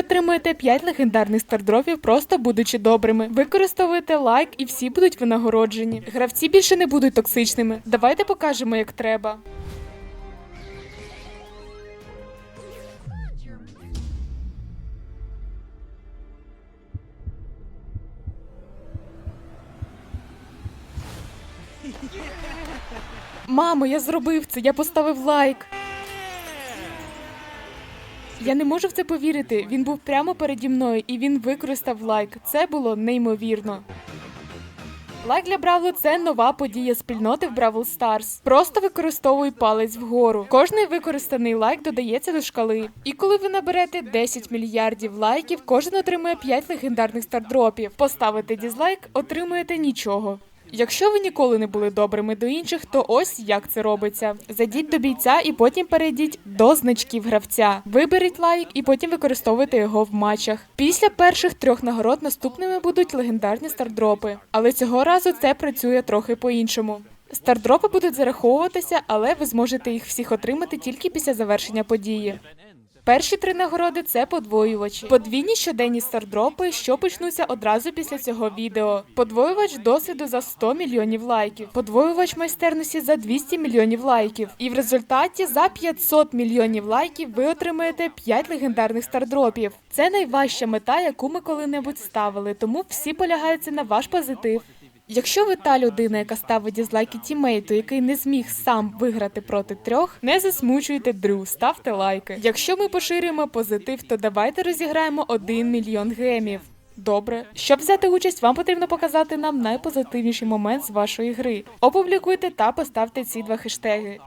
отримуєте 5 легендарних стардропів, просто будучи добрими. Використовуєте лайк і всі будуть винагороджені. Гравці більше не будуть токсичними. Давайте покажемо, як треба. Мамо, я зробив це, я поставив лайк. Я не можу в це повірити. Він був прямо переді мною і він використав лайк. Це було неймовірно. Лайк для Бравлу це нова подія спільноти в Бравл Старс. Просто використовуй палець вгору. Кожний використаний лайк додається до шкали. І коли ви наберете 10 мільярдів лайків, кожен отримує 5 легендарних стардропів. Поставите дізлайк, отримуєте нічого. Якщо ви ніколи не були добрими до інших, то ось як це робиться. Зайдіть до бійця і потім перейдіть до значків гравця. Виберіть лайк і потім використовуйте його в матчах. Після перших трьох нагород наступними будуть легендарні стардропи. Але цього разу це працює трохи по-іншому. Стардропи будуть зараховуватися, але ви зможете їх всіх отримати тільки після завершення події. Перші три нагороди це подвоювачі. Подвійні щоденні стардропи, що почнуться одразу після цього відео. Подвоювач досвіду за 100 мільйонів лайків. Подвоювач майстерності за 200 мільйонів лайків. І в результаті за 500 мільйонів лайків ви отримаєте 5 легендарних стардропів. Це найважча мета, яку ми коли-небудь ставили, тому всі полягаються на ваш позитив. Якщо ви та людина, яка ставить дізлайки тімейту, який не зміг сам виграти проти трьох, не засмучуйте Дрю, ставте лайки. Якщо ми поширюємо позитив, то давайте розіграємо 1 мільйон гемів. Добре, щоб взяти участь, вам потрібно показати нам найпозитивніший момент з вашої гри. Опублікуйте та поставте ці два хештеги.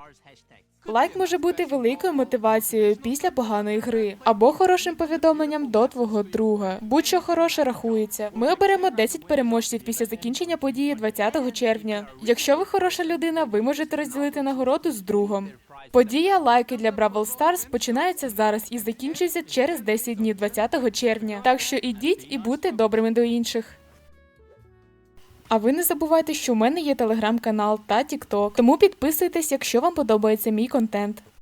Лайк може бути великою мотивацією після поганої гри або хорошим повідомленням до твого друга. Будь-що хороше рахується. Ми оберемо 10 переможців після закінчення події 20 червня. Якщо ви хороша людина, ви можете розділити нагороду з другом. Подія лайки для Бравл Старс починається зараз і закінчується через 10 днів 20 червня. Так що ідіть і будьте добрими до інших. А ви не забувайте, що в мене є телеграм-канал та тікток, тому підписуйтесь, якщо вам подобається мій контент.